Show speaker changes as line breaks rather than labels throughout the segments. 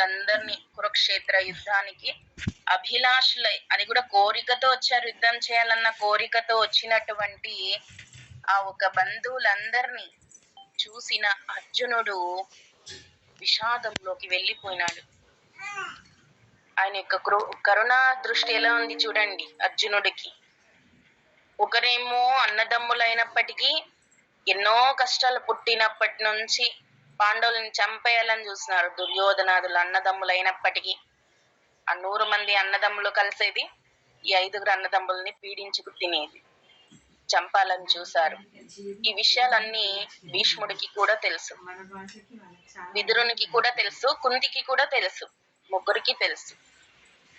వీళ్ళందరినీ కురుక్షేత్ర యుద్ధానికి అభిలాషులై అది కూడా కోరికతో వచ్చారు యుద్ధం చేయాలన్న కోరికతో వచ్చినటువంటి ఆ ఒక బంధువులందరినీ చూసిన అర్జునుడు విషాదంలోకి వెళ్ళిపోయినాడు. ఆయన యొక్క కరుణా దృష్టి ఎలా ఉంది చూడండి అర్జునుడికి. ఒకరేమో అన్నదమ్ములైనప్పటికీ ఎన్నో కష్టాలు పుట్టినప్పటి నుంచి పాండవులను చంపేయాలని చూసినారు దుర్యోధనాదులు అన్నదమ్ములు అయినప్పటికీ. ఆ నూరు మంది అన్నదమ్ములు కలిసేది ఈ ఐదుగురు అన్నదమ్ముల్ని పీడించుకు తినేది. చంపాలని చూశారు. ఈ విషయాలన్నీ భీష్ముడికి కూడా తెలుసు. విదురునికి కూడా తెలుసు. కుంతికి కూడా తెలుసు. ముగ్గురికి తెలుసు.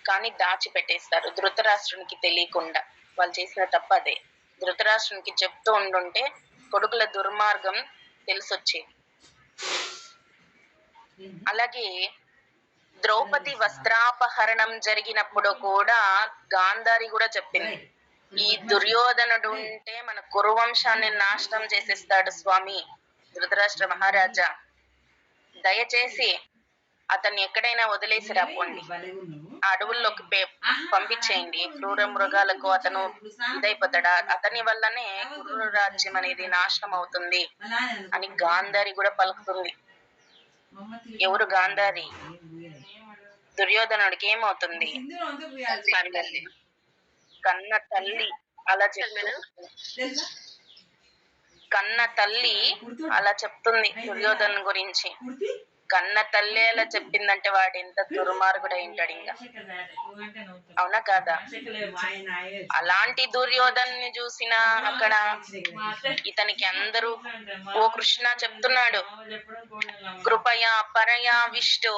కానీ దాచిపెట్టేస్తారు. ధృతరాష్ట్రునికి తెలియకుండా. వాళ్ళు చేసిన తప్ప అదే. ధృతరాష్ట్రునికి చెప్తూ ఉండుంటే కొడుకుల దుర్మార్గం తెలిసొచ్చేది. అలాగే ద్రౌపది వస్త్రాపహరణం జరిగినప్పుడు కూడా గాంధారి కూడా చెప్పింది. ఈ దుర్యోధనుడు ఉంటే మన కురువంశాన్ని నాశనం చేసేస్తాడు స్వామి ధృతరాష్ట్ర మహారాజా. దయచేసి అతన్ని ఎక్కడైనా వదిలేసి రాపోండి. ఆ అడవుల్లోకి పంపించేయండి. క్రూర మృగాలకు అతను ఇదైపోతాడా? అతని వల్లనే కురు రాజ్యం అనేది నాశనం అవుతుంది. అని గాంధారి కూడా పలుకుతుంది. ఎవరు గాంధారి? దుర్యోధనుడికి ఏమవుతుంది? కన్న తల్లి అలా చెప్పాను కన్న తల్లి అలా చెప్తుంది దుర్యోధన్ గురించి. కన్న తల్లి అలా చెప్పిందంటే వాడు ఎంత దుర్మార్గుడు అయింటాడు ఇంకా. అవునా కాదా? అలాంటి దుర్యోధన్ని చూసిన అక్కడ ఇతనికి అందరూ ఓ కృష్ణ చెప్తున్నాడు కృపయా పరయా విష్ణు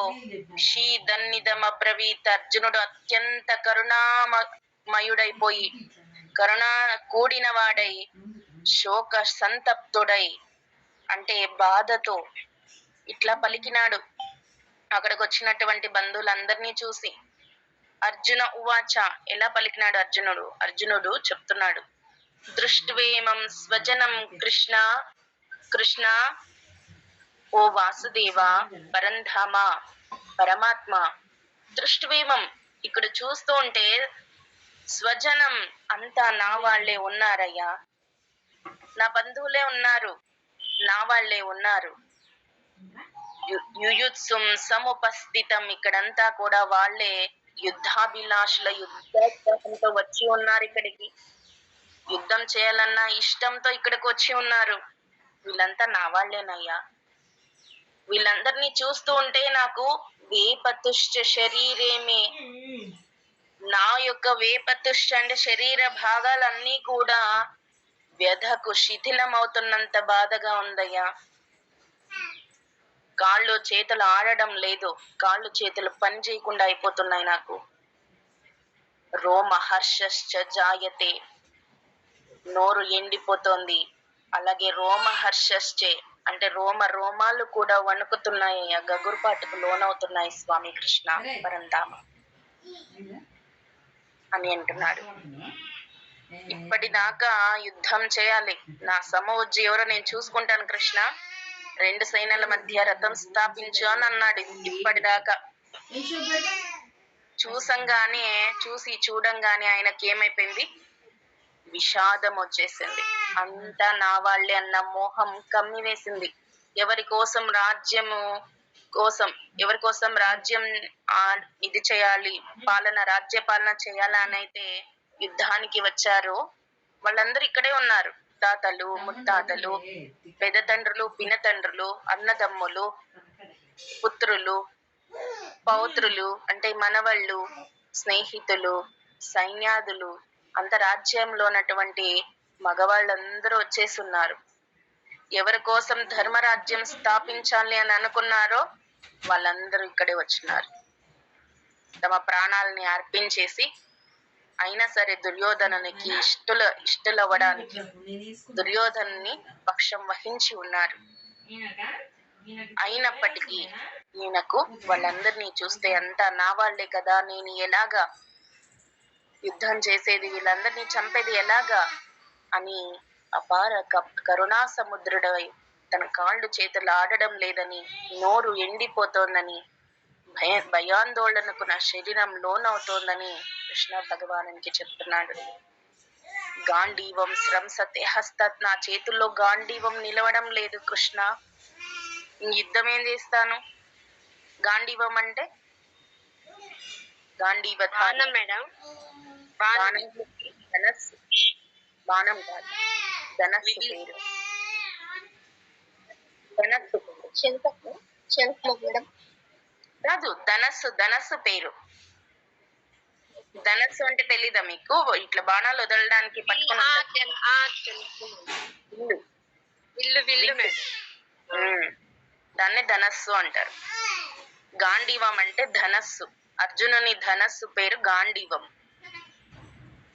షీదన్నిదమబ్రవీత్ అర్జునుడు అత్యంత కరుణామయుడైపోయి కరుణ కూడిన వాడై శోక సంతప్తుడై అంటే బాధతో ఇట్లా పలికినాడు. అక్కడికి వచ్చినటువంటి బంధువులందరినీ చూసి అర్జున ఉవాచ ఎలా పలికినాడు అర్జునుడు? అర్జునుడు చెప్తున్నాడు దృష్టివేమం స్వజనం కృష్ణ కృష్ణ ఓ వాసుదేవ పరంధామ పరమాత్మ. దృష్టివేమం ఇక్కడ చూస్తూ ఉంటే స్వజనం అంతా నా వాళ్ళే ఉన్నారయ్యా. నా బంధువులే ఉన్నారు. నా వాళ్ళే ఉన్నారు. యుయుత్సుం సముపస్థితం. ఇక్కడంతా కూడా వాళ్ళే యుద్ధాభిలాషుల యుద్ధోత్సాహంతో వచ్చి ఉన్నారు ఇక్కడికి. యుద్ధం చేయాలన్న ఇష్టంతో ఇక్కడికి వచ్చి ఉన్నారు. వీళ్ళంతా నా వాళ్ళేనయ్యా. వీళ్ళందరినీ చూస్తూ ఉంటే నాకు వేపతుష్ట శరీరేమే. నా యొక్క వేపతుష్ట అంటే శరీర భాగాలన్నీ కూడా వ్యధకు శిథిలం అవుతున్నంత బాధగా ఉందయ్యా. కాళ్ళు చేతులు ఆడడం లేదు. కాళ్ళు చేతులు పని చేయకుండా అయిపోతున్నాయి నాకు. రోమ హర్షశ్చ జాయతే. నోరు ఎండిపోతోంది. అలాగే రోమ హర్షశ్చే అంటే రోమ రోమాలు కూడా వణుకుతున్నాయి. ఆ గగురుపాటుకు లోనవుతున్నాయి స్వామి కృష్ణ పరంధామ అని అంటున్నాడు. ఇప్పటిదాకా యుద్ధం చేయాలి. నా సమవుజ్జి ఎవరో నేను చూసుకుంటాను కృష్ణ. రెండు సైన్యాల మధ్య రథం స్థాపించు అని అన్నాడు ఇప్పటిదాకా. చూసంగానే చూసి చూడంగానే ఆయనకి ఏమైపోయింది? విషాదం వచ్చేసింది. అంతా నా వాళ్ళే అన్న మోహం కమ్మి వేసింది. ఎవరి కోసం రాజ్యము కోసం ఎవరి కోసం రాజ్యం ఇది చేయాలి పాలన రాజ్య పాలన చేయాలా అని అయితే యుద్ధానికి వచ్చారో వాళ్ళందరూ ఇక్కడే ఉన్నారు. తాతలు ముత్తాతలు పెద్ద తండ్రులు పినతండ్రులు అన్నదమ్ములు పుత్రులు పౌత్రులు అంటే మనవళ్ళు స్నేహితులు సైన్యాదులు అంత రాజ్యంలో ఉన్నటువంటి మగవాళ్ళందరూ వచ్చేస్తున్నారు ఎవరి కోసం ధర్మరాజ్యం స్థాపించాలి అని అనుకున్నారో వాళ్ళందరూ ఇక్కడే వచ్చినారు. తమ ప్రాణాలని అర్పించేసి అయినా సరే దుర్యోధనునికి ఇష్టల ఇష్టలవ్వడానికి దుర్యోధనుని పక్షం వహించి ఉన్నారు. అయినప్పటికీ ఈయనకు వాళ్ళందరినీ చూస్తే అంతా నా వాళ్ళే కదా నేను ఎలాగా యుద్ధం చేసేది వీళ్ళందరినీ చంపేది ఎలాగా అని అపార కరుణా సముద్రుడై తన కాళ్ళు చేతులు ఆడడం లేదని నోరు ఎండిపోతోందని భయ భయాందోళనకు నా శరీరం లోనవుతోందని కృష్ణ భగవానునికి చెప్తున్నాడు. గాంధీవం స్రంసతే హస్తత్ నా చేతుల్లో గాంధీవం నిలవడం లేదు కృష్ణ. యుద్ధం ఏం చేస్తాను? గాంధీవం అంటే? గాంధీవ
బాణం మేడం.
ధనస్సు. బాణం కాదు. ధనస్సు పేరు. ధనస్సు
శంఖము. శంఖము మేడం.
కాదు ధనస్సు ధనస్సు పేరు. ధనస్సు అంటే తెలీదా మీకు? ఇట్లా బాణాలు వదలడానికి పట్టుకుని. దాన్నే ధనస్సు అంటారు. గాంధీవం అంటే ధనస్సు. అర్జునుని ధనస్సు పేరు గాంధీవం.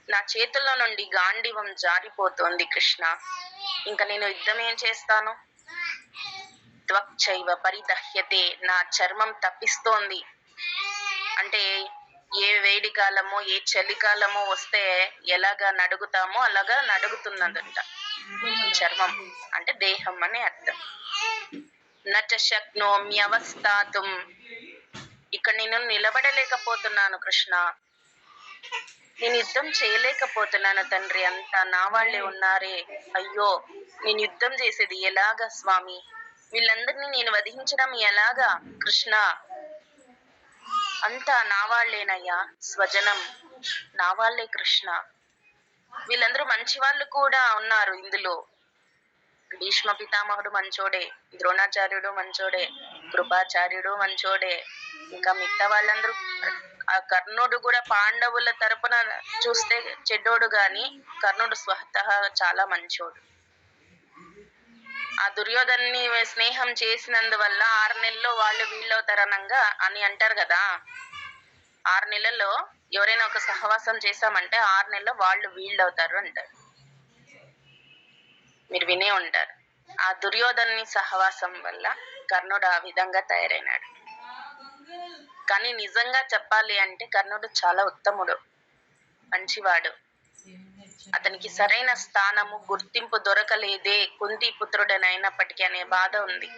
నా చేతుల్లో నుండి గాంధీవం జారిపోతోంది కృష్ణ. ఇంకా నేను యుద్ధం ఏం చేస్తాను? త్వక్చైవ పరిదహ్యతే నా చర్మం తప్పిస్తోంది. అంటే ఏ వేడి కాలమో ఏ చలికాలమో వస్తే ఎలాగా నడుగుతామో అలాగా నడుగుతున్నదంట. చర్మం అంటే దేహం అని అర్థం. నచ శక్నోమ్యవస్థాతుం ఇక్కడ నేను నిలబడలేకపోతున్నాను కృష్ణ. నేను యుద్ధం చేయలేకపోతున్నాను తండ్రి అంతా నా వాళ్ళే ఉన్నారే. అయ్యో నేను యుద్ధం చేసేది ఎలాగా స్వామి? వీళ్ళందరినీ నేను వధించడం ఎలాగా కృష్ణ? అంతా నా వాళ్ళేనయ్యా స్వజనం. నా వాళ్ళే కృష్ణ. వీళ్ళందరూ మంచి వాళ్ళు కూడా ఉన్నారు ఇందులో. భీష్మ పితామహుడు మంచోడే ద్రోణాచార్యుడు మంచోడే కృపాచార్యుడు మంచోడే. ఇంకా మిగతా వాళ్ళందరూ ఆ కర్ణుడు కూడా పాండవుల తరపున చూస్తే చెడ్డోడు గాని కర్ణుడు స్వతహా చాలా మంచోడు. ఆ దుర్యోధన్ని స్నేహం చేసినందువల్ల ఆరు నెలల్లో వాళ్ళు వీళ్ళవుతారనంగా అని అంటారు కదా. ఆరు నెలల్లో ఎవరైనా ఒక సహవాసం చేశామంటే ఆరు నెలల్లో వాళ్ళు వీళ్ళు అవుతారు అంటారు. మీరు వినే ఉంటారు. ఆ దుర్యోధన్ని సహవాసం వల్ల కర్ణుడు ఆ విధంగా తయారైనాడు. కానీ నిజంగా చెప్పాలి అంటే కర్ణుడు చాలా ఉత్తముడు మంచివాడు. అతనికి సరైన స్థానము గుర్తింపు దొరకలేదే కుంతి పుత్రుడనైనప్పటికీ అనే బాధ ఉంది.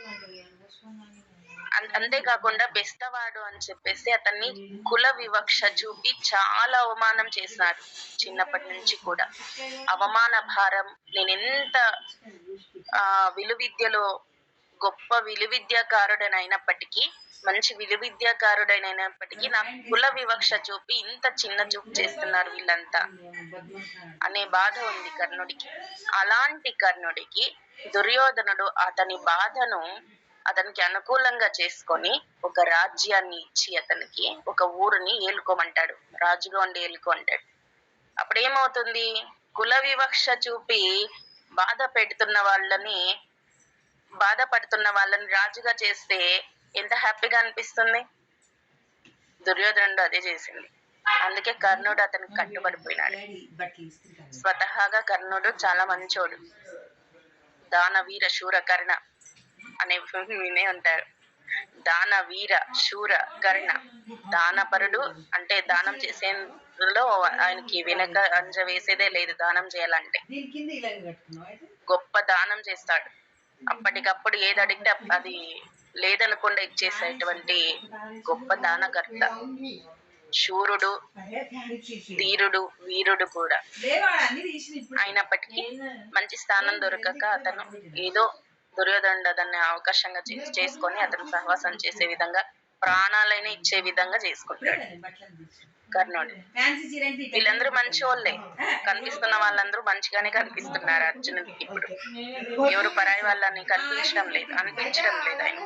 అంతేకాకుండా బెస్తవాడు అని చెప్పేసి అతన్ని కుల వివక్ష చూపి చాలా అవమానం చేసినారు చిన్నప్పటి నుంచి కూడా. అవమాన భారం నేను ఎంత ఆ విలువిద్యలో గొప్ప విలువిద్యాకారుడనైనప్పటికీ మంచి విలువిద్యాకారుడైనప్పటికీ నాకు కుల వివక్ష చూపి ఇంత చిన్న చూపు చేస్తున్నారు వీళ్ళంతా అనే బాధ ఉంది కర్ణుడికి. అలాంటి కర్ణుడికి దుర్యోధనుడు అతని బాధను అతనికి అనుకూలంగా చేసుకొని ఒక రాజ్యాన్ని ఇచ్చి అతనికి ఒక ఊరిని ఏలుకోమంటాడు. రాజుగా ఉండి ఏలుకో అంటాడు అప్పుడు ఏమవుతుంది కుల వివక్ష చూపి బాధ పెడుతున్న వాళ్ళని బాధపడుతున్న వాళ్ళని రాజుగా చేస్తే ఎంత హ్యాపీగా అనిపిస్తుంది? దుర్యోధనుడు అదే చేసింది. అందుకే కర్ణుడు అతనికి కట్టుబడిపోయినాడు. స్వతహాగా కర్ణుడు చాలా మంచోడు. దానవీర శూర కర్ణ అనే వినే ఉంటారు. దాన వీర శూర కర్ణ. దానపరుడు అంటే దానం చేసేందులో ఆయనకి వెనక అంజ వేసేదే లేదు దానం చేయాలంటే. గొప్ప దానం చేస్తాడు. అప్పటికప్పుడు ఏది అడిగితే అది లేదనకుండా ఇచ్చేసేటువంటి గొప్ప దానకర్త. శూరుడు ధీరుడు వీరుడు కూడా. అయినప్పటికీ మంచి స్థానం దొరకక అతను ఏదో దుర్యోధనుడు అతన్ని అవకాశంగా చేసుకొని అతను సహవాసం చేసే విధంగా ప్రాణాలైనా ఇచ్చే విధంగా చేసుకుంటాడు కర్ణుడు వీళ్ళందరూ మంచి వాళ్ళే కనిపిస్తున్న వాళ్ళందరూ మంచిగానే కనిపిస్తున్నారు అర్జునుడికి ఇప్పుడు. ఎవరు పరాయి వాళ్ళని కనిపించడం లేదు అనిపించడం లేదు ఆయన.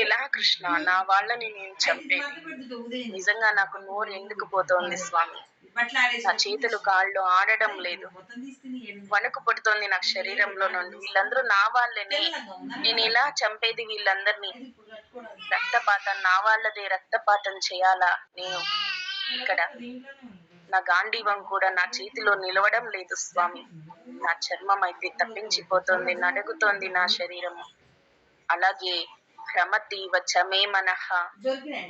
ఎలా కృష్ణ? నా వాళ్ళని నేను చంపేది. నిజంగా నాకు నోరు ఎందుకు పోతోంది స్వామి? నా చేతులు కాళ్ళు ఆడడం లేదు. వణుకు పుడుతోంది నాకు శరీరంలో నుండి. వీళ్ళందరూ నా వాళ్ళనే నేను ఎలా చంపేది వీళ్ళందరినీ. రక్తపాతం నా వాళ్ళదే. రక్తపాతం చేయాలా? నేను ఇక్కడ నా గాంధీవం కూడా నా చేతిలో నిలవడం లేదు స్వామి. నా చర్మం అయితే తప్పించిపోతుంది నడుగుతోంది నా శరీరము. అలాగే భ్రమతీవ చ మే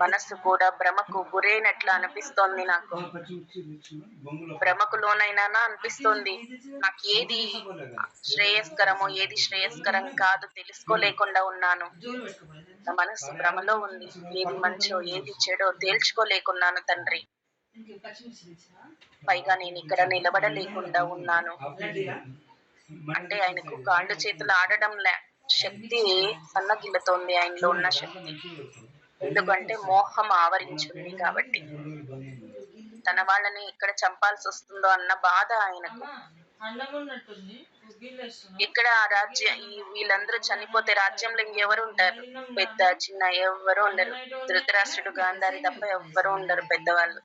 మనస్సు కూడా భ్రమకు గురైనట్లు అనిపిస్తోంది నాకు. భ్రమకు లోనైనా అనిపిస్తోంది. నాకు ఏది శ్రేయస్కరమో ఏది శ్రేయస్కరం కాదు తెలుసుకోలేకుండా ఉన్నాను. నా మనస్సు భ్రమలో ఉంది. ఏది మంచో ఏది చెడో తేల్చుకోలేకున్నాను తండ్రి. పైగా నేను ఇక్కడ నిలబడలేకుండా ఉన్నాను. అంటే ఆయనకు కాళ్ళు చేతులు ఆడడం లే శక్తి సన్నగిల్లుతోంది ఆయనలో ఉన్న శక్తి. ఎందుకంటే మోహం ఆవరించింది కాబట్టి. తన వాళ్ళని ఎక్కడ చంపాల్సి వస్తుందో అన్న బాధ ఆయనకు. ఇక్కడ ఆ రాజ్య వీళ్ళందరూ చనిపోతే రాజ్యంలో ఇంకెవరు ఉంటారు? పెద్ద చిన్న ఎవరు ఉండరు. ధృతరాష్ట్రుడు గాంధారి తప్ప ఎవ్వరు ఉండరు పెద్దవాళ్ళు.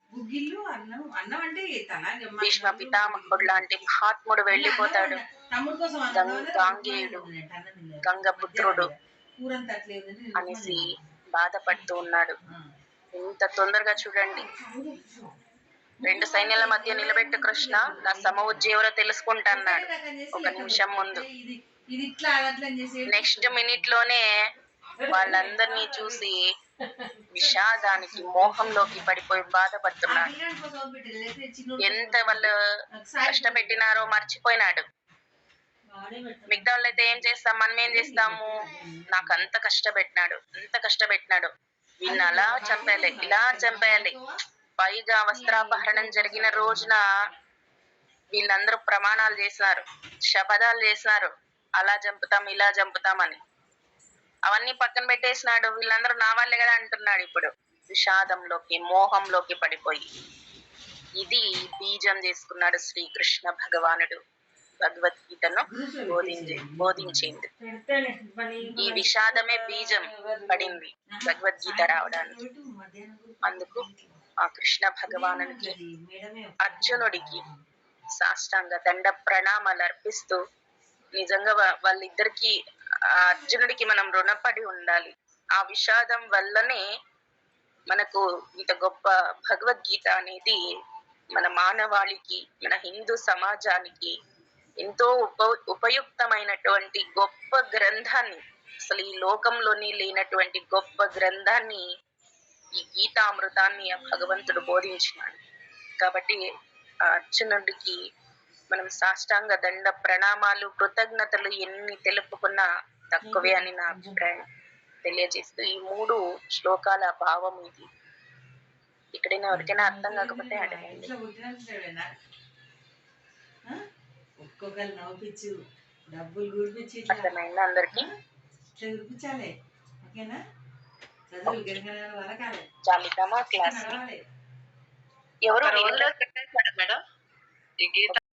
భీష్మ పితామహుడు లాంటి మహాత్ముడు వెళ్ళిపోతాడు. గం- గాంగేయుడు గంగపుత్రుడు అనేసి బాధపడుతూ ఉన్నాడు. ఇంత తొందరగా చూడండి. రెండు సైన్యాల మధ్య నిలబెట్టు కృష్ణ నా సమ ఉజ్జీవరో తెలుసుకుంటా అన్నాడు ఒక నిమిషం ముందు. నెక్స్ట్ మినిట్లోనే వాళ్ళందరినీ చూసి విషాదానికి మోహంలోకి పడిపోయి బాధపడుతున్నాడు. ఎంత వాళ్ళు కష్టపెట్టినారో మర్చిపోయినాడు. మిగతా వాళ్ళైతే ఏం చేస్తాం? మనం ఏం చేస్తాము? నాకు అంత కష్టపెట్టినాడు. అంత కష్టపెట్టినాడు. వీళ్ళని అలా చంపేయాలి. ఇలా చంపేయాలి. పైగా వస్త్రాపహరణం జరిగిన రోజున వీళ్ళందరూ ప్రమాణాలు చేసినారు. శపథాలు చేసినారు. అలా చంపుతాం ఇలా చంపుతామని అవన్నీ పక్కన పెట్టేసినాడు. వీళ్ళందరూ నా వాళ్ళే కదా అంటున్నాడు ఇప్పుడు. విషాదంలోకి మోహంలోకి పడిపోయి. ఇది బీజం చేసుకున్నాడు శ్రీకృష్ణ భగవానుడు. భగవద్గీతను బోధించి బోధించింది. ఈ విషాదమే బీజం పడింది భగవద్గీత రావడానికి. అందుకు ఆ కృష్ణ భగవానునికి అర్జునుడికి సాష్టాంగ దండ ప్రణామాలు అర్పిస్తూ నిజంగా వాళ్ళిద్దరికి అర్జునుడికి మనం రుణపడి ఉండాలి. ఆ విషాదం వల్లనే మనకు ఇంత గొప్ప భగవద్గీత అనేది మన మానవాళికి మన హిందూ సమాజానికి ఎంతో ఉప ఉపయుక్తమైనటువంటి గొప్ప గ్రంథాన్ని అసలు ఈ లోకంలోని లేనటువంటి గొప్ప గ్రంథాన్ని ఈ గీతామృతాన్ని ఆ భగవంతుడు బోధించినాడు. కాబట్టి అర్జునుడికి మనం సాష్టాంగ దండ ప్రణామాలు కృతజ్ఞతలు ఎన్ని తెలుపుకున్నా తక్కువే అని నా అభిప్రాయం. తెలియజేస్తూ ఈ మూడు శ్లోకాల భావం ఇది. ఇక్కడైనా ఎవరికైనా అర్థం కాకపోతే అడగండి.
ఒక్కొక్కరు నవ్వుపించు. డబ్బులు
అర్థమైందా అందరికి?
ఇట్లా గురిపించాలి ఓకేనా? చదువులు గెలగల వరకాలి.
ఎవరు
మేడం. ఈ గీత